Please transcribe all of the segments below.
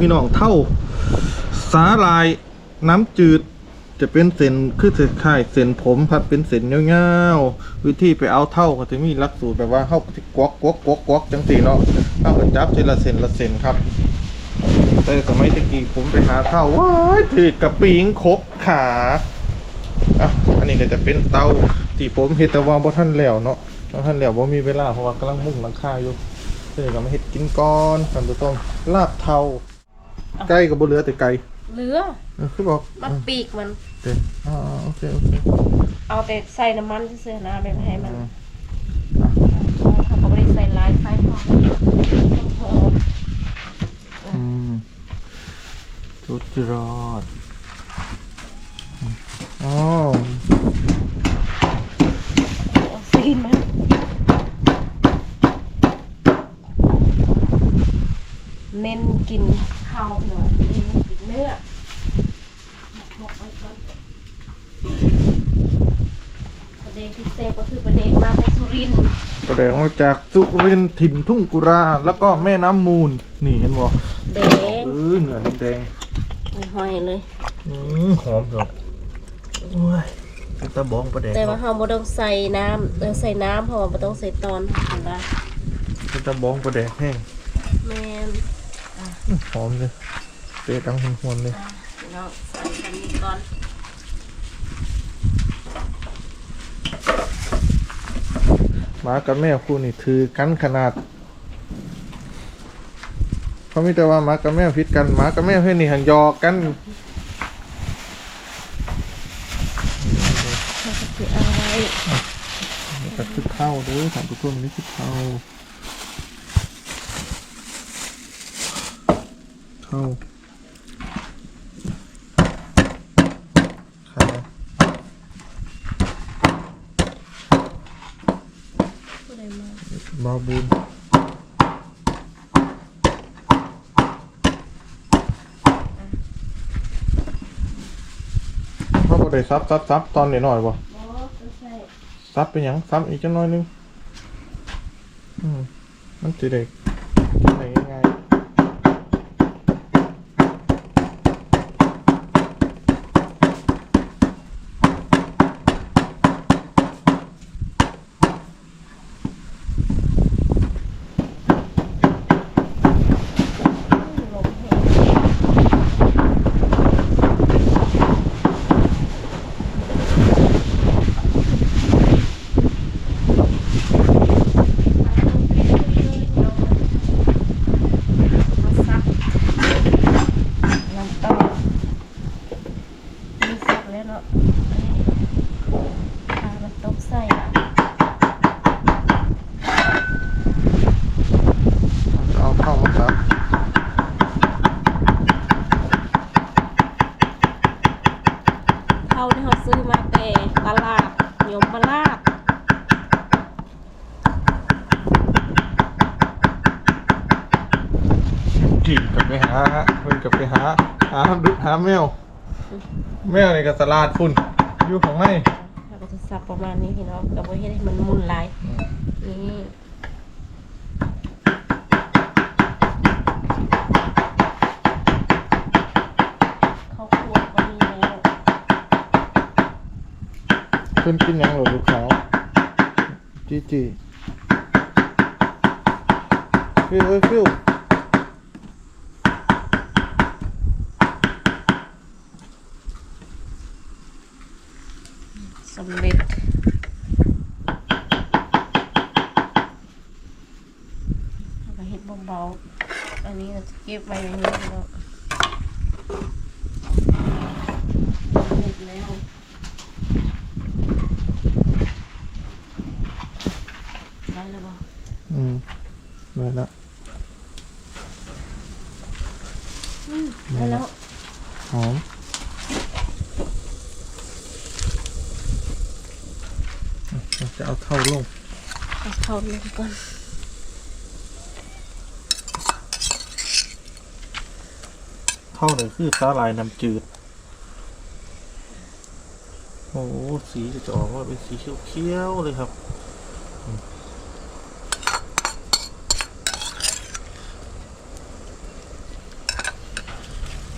พี่น้องเท่าสาลายน้ำจืดจะเป็นเส้นคือคล้ายๆเส้นผมครับเป็นเส้นยาๆวิธีไปเอาเท่าก็จะมีลักสูตรแบบว่าเข้าที่กวกกวกกวกกวกจังสีเนาะเอาไปจับทีละเส้นละเส้นครับ แต่สมัยตะกี้ผมไปหาเท่าว้ายถือกระปิงคบขาอะอันนี้ก็จะเป็นเตาที่ผมเฮตว่าบ่ทันแล้วเนาะบ่ทันแล้วบ่มีเวลาเพราะว่ากำลังมุ่งหลังคาอยู่เดี๋ยวก็มาเฮ็ดกินก่อนกันตัวต้มลาบเท่า ไก่ก็บ่เหลือแต่ไก่เหลือเออคือบอกมันปีกมัน เดี๋ยวอ่าโอเคโอเคเอาแต่ใส่น้ำมันเสื้อๆนะแบบให้มันอืมเขาก็ไม่ได้ใส่ลายไฟพอหอมอืมสุดยอดอ๋อ เอาซีนมันเน้นกินข้าวหน่อยเน้นกินเนื้อบอกไว้ก่อนประเด็นพิเศษก็คือประเด็นมาจากสุรินทร์ ประเดี๋ยวมาจากสุรินทร์ถิ่นทุ่งกุรา แล้วก็แม่น้ำมูล นี่เห็นบ่แดงเออเหนือแดงมีหอยเลยๆอืมหอมสุดโอ้ยเป็นตะบองประเดี๋ยวแต่ว่าเราไม่ต้องใส่น้ำเออใส่น้ำเพราะว่าไม่ต้องใส่ตอนเห็นปะเป็นตะบองประเดี๋ยวแห้งแมนอื้อหอมเลยเตะดังหวนๆเลยเนาะใส่คันนี้ก่อน มากับแม่คู่นี่ถือกันขนาดเขามีแต่ว่าหมากับแม่พิดกันหมากับแม่เพื่อนนี่หันยอกกันคืออะไรแต่คือเท่าเด้อถามทุกคนนี่คือเท่าเท่า ผู้ใดมา บาบูนเขาบอกได้ซับซับซับตอนนี้หน่อยบ่บอสใส่ซับเป็นหยังซับอีกจังน้อยหนึงอืมมันสิได้ได้ง่ายๆ ลมแห้งมาซักน้ำต่อมีซักแล้วเนาะอันนี้พามันตกใส่ เอาเข้ามาซับ เท่าที่เขาซื้อมาแต่ตลาดยมมาลาด จีบกับไปหาเพิ่นกับไปหา หาดุหา แมว แมวนี่ก็สลาดพุ่นอยู่ของในเราก็จะสับประมาณนี้พี่น้องกับว่าให้มันมุนหลายนี่ข้าวคั่วก็มีแล้วเพิ่นกินหยังเหรอลูกขาวจีจีฟิวเอ้ยฟิว สำเร็จเรา ก็เห็ดเบาๆ อันนี้เราจะเก็บไว้ในนี้พี่น้องสำเร็จแล้วได้แล้วบ่อืมมาละได้แล้ว หอมเราจะเอาเท่าลง เอาเข้าลงก่อน เท่าเลยคือสาลายน้ำจืด โอ้สีจะออกมาเป็นสีเขียวๆเลยครับ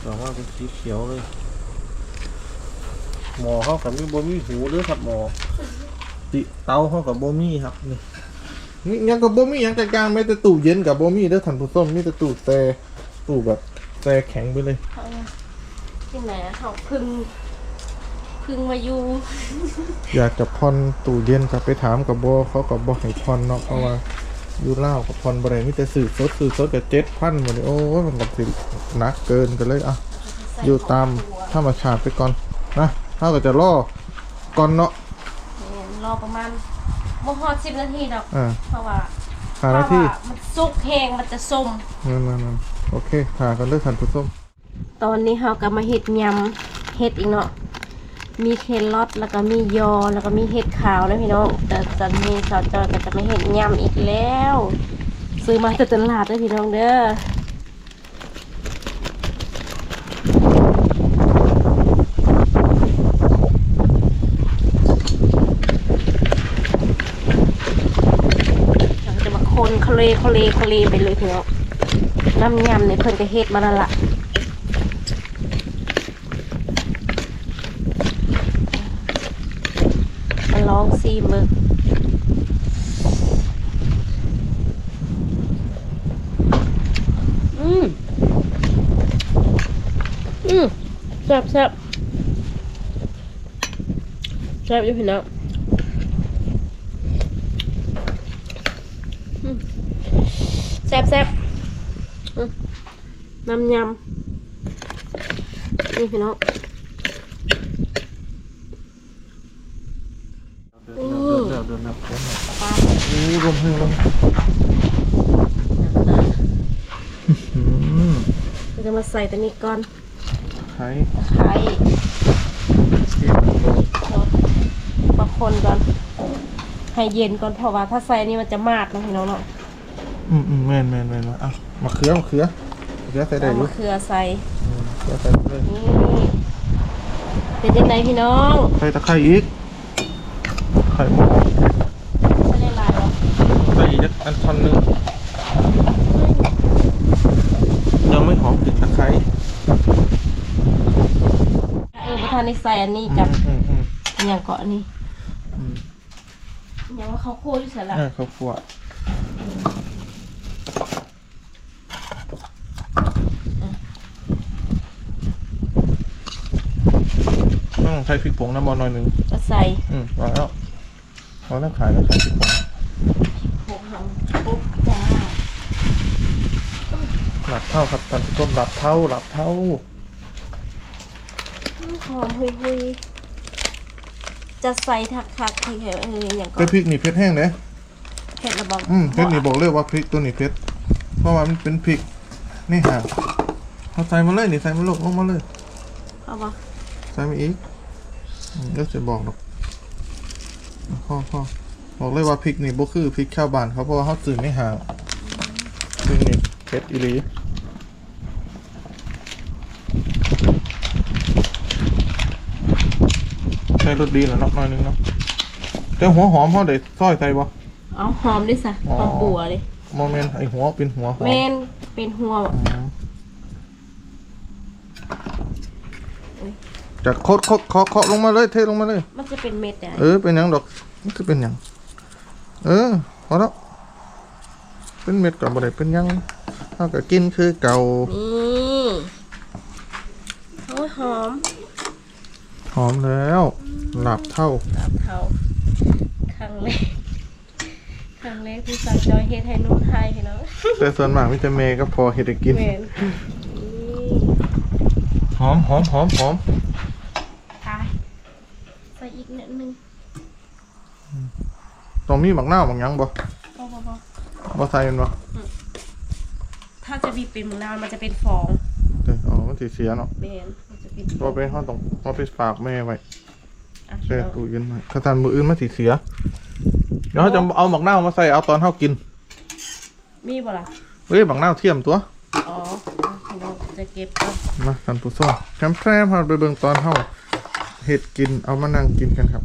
แต่ว่าเป็นสีเขียวเลย หมอเข้ากับมีบมีหูเด้อครับหมอ ติเตาเข้ากับบมีครับนี่นี่ยังกับบ่มียังกลางๆไม่แต่ตู้เย็นกับบ่มีเด้อท่านผู้ชมมีแต่ตู้แต่ตู้แบบ แต่แข็งไปเลยเขาที่ไหนอะเขาพึ่งพึ่งมาอยู่อยากจะผ่อนตู้เย็นกับไปถามกับบ่เขากับบ่ให้ผ่อนเนาะเพราะว่าอยู่เล่าวกับผ่อนบ่ได้มีแต่สื่อสดสื่อสดกับเจ็ดพันหมดเลยโอ้ยมันกับสิหนักเกินกันเลยอะอยู่ตามธรรมชาติไปก่อนนะถ้าก็จะล่อก่อนเนาะเนี่ยรอประมาณบ่ฮอดสิบนาทีดอกอ่าเพราะว่าหาหน้าที่เพระว่มันสุกแห้งมันจะส้มนั่นนั่นนั่น โอเคหากันด้วยท่านผู้ชมตอนนี้เราก็มาเห็ดยำเห็ดอีกเนาะมีเครอทแล้วก็มียอแล้วก็มีเห็ดขาวนะพี่น้องแต่จะมีสาวจอยก็จะไม่เห็ดยำอีกแล้ว ซื้อมาจากตลาดเด้อพี่น้องเด้อจะมาคนเคลเคลเคลไปเลยพี่น้อง น้ำยำเนี่ยเพิ่นก็เฮ็ดมาแล้วล่ะมาลองซีมึกอืมอืมแซ่บแซ่บแซ่บอยู่พี่น้องอืมแซ่บแซ่บ น้ำยำนี่พี่น้องเดินเดินเดินเดินปลาโอ้ลมให้ลมอืมเราจะมาใส่ตัวนี้ก่อนไข่ตะไคร้บางคนก่อน ให้เย็นก่อนเพราะว่าถ้าใส่นี่มันจะมากนะพี่น้องเนาะอืมอืมแม่นแม่นแม่นอะ มะเขือมะเขือมะเขือใส่ได้เอาอยู่มะเขือใส่อืมมะเขือใส่เลย นี่เป็นยังไงพี่น้องใส่ตะไคร้อีกไข่หมดไม่ได้ลายหรอกใส่อีกอันท่อนหนึงยังไม่หอมกลิ่นตะไคร้เออประธานได้ใส่อันนี้กับอืมอืมอย่างเกาะอันนี้อืมอย่างว่าเขาวโคตรเสร็จละอ่าข้าวคั่วต้อง ใช้พริกผงน้ำบอลหน่อยหนึ่งก็ใส่อืมพอแล้วพอแล้วขายแล้วใช้พริกผงผงหอมปุ๊บจ้าหลับเท่าครับท่านผู้ชมหลับเท่าหลับเท่าหอมหุยหุยๆจะใส่ถักถักๆที่เอออย่างแต่เก็พริกนี่เผ็ดแห้งเลยเผ็ดระบอกอืมเผ็ดนี่บอกเลยว่าพริกตัวนี้เผ็ดเพราะว่ามันเป็นพริกนี่ฮะเอาใส่มาเลยนี่ใส่มาลงลงมาเลยเอาปะใส่มาอีก อืมเดี๋ยวจะบอกหรอกพ่อพ่อบอกเลยว่าพริกนี่บ่คือพริกข้าวบานเขาเพราะว่าเขาตื่นไม่ห่างพริกนี่เผ็ดอีหลีใส่รสดีแล้วเนาะหน่อยนึงเนาะแต่หัวหอมเขาได้ซอยใส่บ่เอาหอมด้วยสะอ๋อหอมบัวเลยโมเมนต์ไอหัวเป็นหัวหอมเมนเป็นหัว อืมจะโคดโคดเคาะเคาะลงมาเลยเทลงมาเลย มันจะเป็นเม็ดอะเออเป็นหยังดอกมันจะเป็นหยังเออพอแล้วเป็นเม็ดก่อนบ่ได้เป็นหยังเท่ากับกินคือเก่านี่โอ้ยหอมหอมแล้วหลับเท่าตามเท้าครั้งแรกครั้งแรกที่สั่งจอยเฮ็ดให้นุ่มไทยพี่น้องแต่ส่วนมากมิจะเมย์ก็พอเห็ดให้กิน เมนนี่ หอมหอมหอมหอมตายใส่ อีกนิดนึงต้องมีหมักหน้าวหมักหยังบ่พอพอพอบ่ใส่มันบ่ถ้าจะบีบเป็นมะนาวมันจะเป็นฟองเอออ๋อมันสิเสียเนาะเมนมันจะเป็นฟบ่องไปเฮาต้องเอาไปฝากแม่ไว้อะใส่ตู้เย็นไว้ถ้าทานมื้ออื่นมันสิเสีย เดี๋ยวเขาจะเอาหมักหน้าวมาใส่เอาตอนเฮากินมีบ่ล่ะ เฮ้ยหมักหน้าวเทียมตัว อ๋ออะเราจะเก็บก่อนมาท่านผู้ชมแคมแพรมพาไปเบิ่งตอนเฮา เฮ็ดกินเอามานั่งกินกันครับ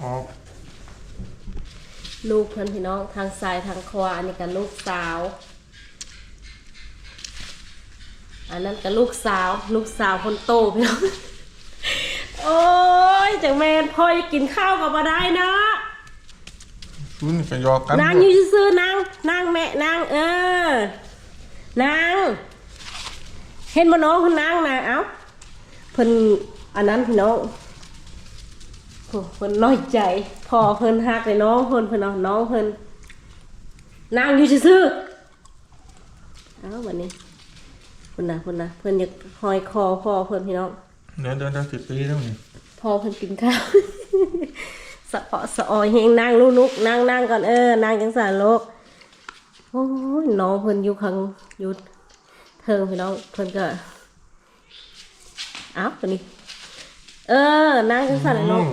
อ๋อลูกเพื่อนพี่น้องทางซ้ายทางขวาอันนี้กับลูกสาว อันนั้นก็ลูกสาว ลูกสาวคนโตพี่น้องโอ้ยจังแมนพ่อจะกินข้าวกับมาได้นะชุนกันยอกันนางอยู่ซื่อๆนางนางแม่นางเออนาง เห็นบ่น้องคนนางนะเอ้าเพิ่นอันนั้นพี่น้องโอ้เพิ่นน้อยใจพ่อเพิ่นฮักเลยน้องเพิ่นเพิ่นเอาน้องเพิ่นนางอยู่ซื่อๆเอ้าวันนี้เพิ่นน่ะเพิ่นน่ะเพิ่นอยากหอยคอพ่อเพิ่นพี่น้องเดินเดินเดินสิบปีแล้วนี่พอเพิ่นกินข้าวสะเออสะออยเฮงนั่งลูกนุกนั่งนั่งก่อนเออนั่งจังสารโลกโอ้ยน้องเพิ่นอยู่ข้างอยู่ เทิงพี่น้องเพิ่นก็เอ้าวตัวนี้ เออ นั่งจังสารโลก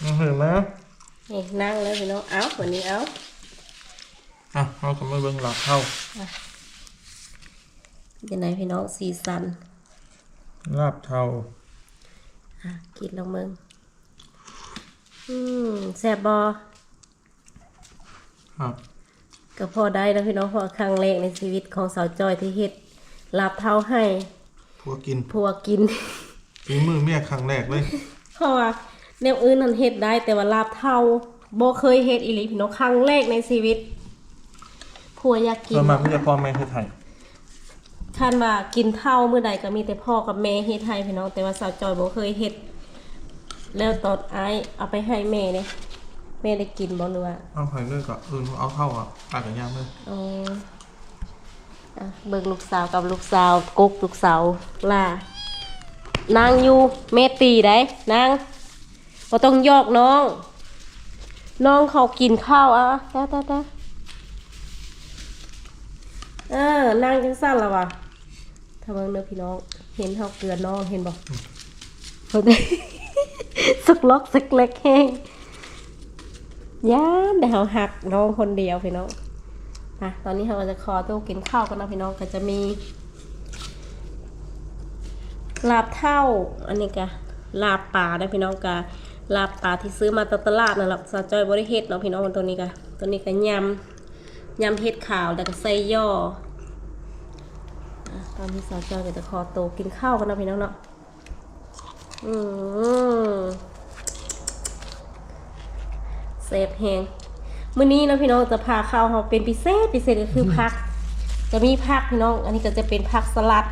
อืมเห็นไหมนี่นั่งเลยพี่น้องเอ้าวตัวนี้เอ้าอะเราก็มาเบิ่งหลักเข้าเป็นไงพี่น้องสีสันลาบเทาอะกินลงมึงอืมแซ่บบ่ครับก็พอได้แล้วพี่น้องเพราะครั้งแรกในชีวิตของสาวจอยที่เฮ็ด ลาบเท้าให้พัวกินผัวกินฝีมือเมียครั้งแรกเลยเพราะว่าแนวอื่นนั่นเฮ็ดได้แต่ว่าลาบเท่าบ่เคยเฮ็ดอีหลีพี่น้องครั้งแรกในชีวิตผัวอยากกิส่นวนมากมีแต่พ่อแม่คือไทยคันว่ากินเท่ามื้อใดก็มีแต่พ่อกับแม่เฮ็ดให้พี่น้องแต่ว่าสาวจอยบ่เคยเฮ็ดแล้วตอนอ้ายเอาไปให้แม่เนี่ยแม่ได้กินบ่หรือว่าเอาไผ่เลือกก็เออเอาเข้าอะปากกับยางเลยอ๋ออะ เบิ่งลูกสาวกับลูกสาวกุ๊กลูกสาวล่านางอยู่แม่ตีได้นางบ่ต้องยอกน้อง น้องเขากินข้าวอะตาตาตาเออนั่งจังสั้นแล้ววะถ้าเบิ่งเด้อพี่น้อง เห็นเขาเกลือน้องเห็นบ่เพิ่นสักล็อกสักเล็กแห้งย่านแต่เขาหักน้องคนเดียวพี่น้อง อะตอนนี้เราก็จะขอตัวกินข้าวกันนะพี่น้องก็จะมีลาบเท่า อันนี้ก็ลาบปลาได้พี่น้องกะลาบปลาที่ซื้อมาตตลาดนั่นแหละสาจอยบริเฮ็ดเนาะพี่น้องตัวนี้กะตัวนี้ก็ยำยำเห็ดขาวแล้วก็ใส่ย่อตอนนี้สาวจอยก็จะขอโตกินข้าวกันนะพี่น้องเนาะอืมเซฟแฮง มื้อนี้นะพี่น้องจะพาข้าวเราเป็นพิเศษพิเศษก็คือผัก จะมีผักพี่น้อง อันนี้ก็จะเป็นผักสลัด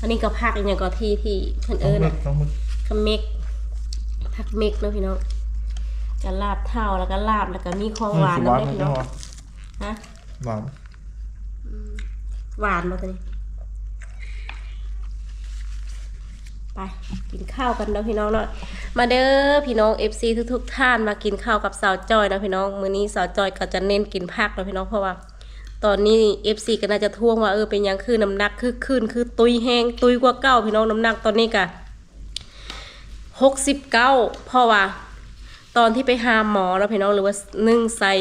อันนี้ก็ผักอีกอย่างก็ที่ที่เพิ่นต้อเอิ้งนเลือน่ะกต้องมึกขเมกผักเมกเนาะพี่น้องก็ลาบเท่าแล้วก็ลาบแล้วก็มีของหวานหเนาะวานแม่มันพี่จัน้งองหวะฮะหวาน หวานมาตัวนี้ ไปกินข้าวกันเนาะพี่น้องเนาะมาเด้อพี่น้อง FC ทุกๆท่านมากินข้าวกับสาวจอยนะพี่น้องมื้อนี้สาวจอยก็จะเน้นกินผักนะพี่น้องเพราะว่า ตอนนี้ FC ก็น่าจะท่วงว่าเออเป็นยังคือน้ำหนักคือขึ้นคือตุยแห้งตุยกว่าเก้าพี่น้องน้ำหนักตอนนี้กะหกสิบเก้าเพราะว่า ตอนที่ไปหาหมอแล้วพี่น้องหรือว่านึ่งใส่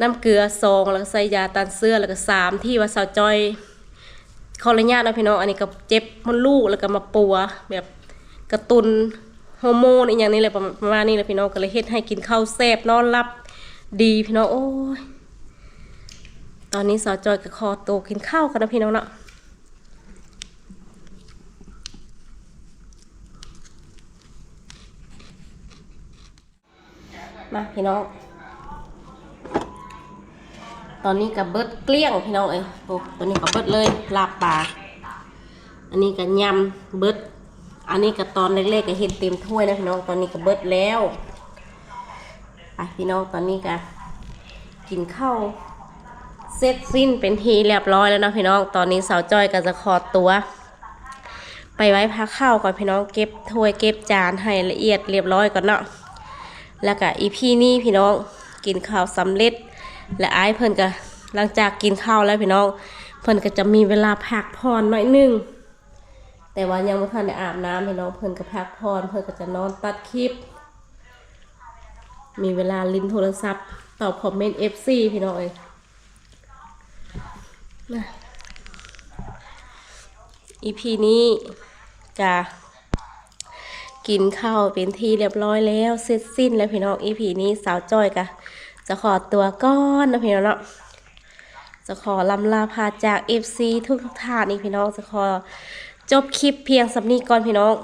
น้ำเกลือซองแล้วใส่ยาต้านเสื้อแล้วก็สามที่ว่าสาวจอย ขออนุญาตนะพี่น้องอันนี้ก็เจ็บมดลูกแล้วก็มาปัวแบบกระตุนฮอร์โมนอีกอย่างนี้เลยประมาณนี้เลยพี่น้องก็เลยเฮ็ดให้กินข้าวแซ่บนอนหลับดีพี่น้องโอ้ยตอนนี้สาวจอยกับคอโตกินข้าวกันนะพี่น้องเนาะมาพี่น้อง ตอนนี้กับเบิดเกลี้ยงพี่น้องเอ้ยโอ้ตัวนี้กับเบิดเลยลาบปลาอันนี้กับยำเบิด อันนี้กับตอนเล็กๆก็เห็นเต็มถ้วยนะพี่น้องตอนนี้กับเบิดแล้วไปพี่น้องตอนนี้กับกินข้าวเสร็จสิ้นเป็นทีเรียบร้อยแล้วนะพี่น้องตอนนี้สาวจ้อยก็จะขอตัว ไปไว้พักข้าวก่อนพี่น้องเก็บถ้วยเก็บจานให้ละเอียดเรียบร้อยก่อนเนาะแล้วก็อีพี่นี่พี่น้องกินข้าวสำเร็จ และไอายเพิ่นก็หลังจากกินข้าวแล้วพี่น้อง เพิ่นก็จะมีเวลาพักผ่อนหน่อยนึงแต่ว่ายังไม่ทันได้อาบน้ำพี่น้องเพิ่นก็พักผ่อนเพิ่นก็จะนอนตัดคลิป มีเวลาลิ้นโทรศัพท์ ตอบคอมเมนต์ FC พี่น้องเอ้ยอีพีนี้จะกินข้าวเป็นที่เรียบร้อยแล้วเสร็จสิ้นแล้วพี่น้องอีพีนี้สาวจ้อยกะ จะขอตัวก้อนนะพี่น้องเนาะจะขอลำลาพาจาก FC ทุกทุกท่านอีกพี่น้องจะขอจบคลิปเพียงสำนีก่อนพี่น้อง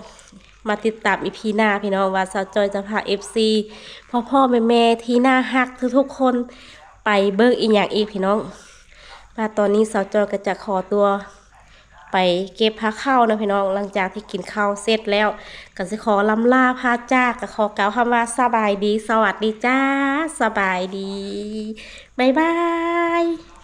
มาติดตามอีพีหน้าพี่น้องว่าสาวจอยจะพา FC พ่อพ่อแม่แม่ที่น่าฮักทุกๆคนไปเบิกอีกอย่างอีกพี่น้อง มาตอนนี้สาวจอยก็จะขอตัว ไปเก็บผ้าเข้านะพี่น้องหลังจากที่กินข้าวเสร็จแล้วก็สิขอลำลาพาจากับขอกล่าวคำว่าสบายดี สวัสดีจ้า สบายดี บ๊ายบาย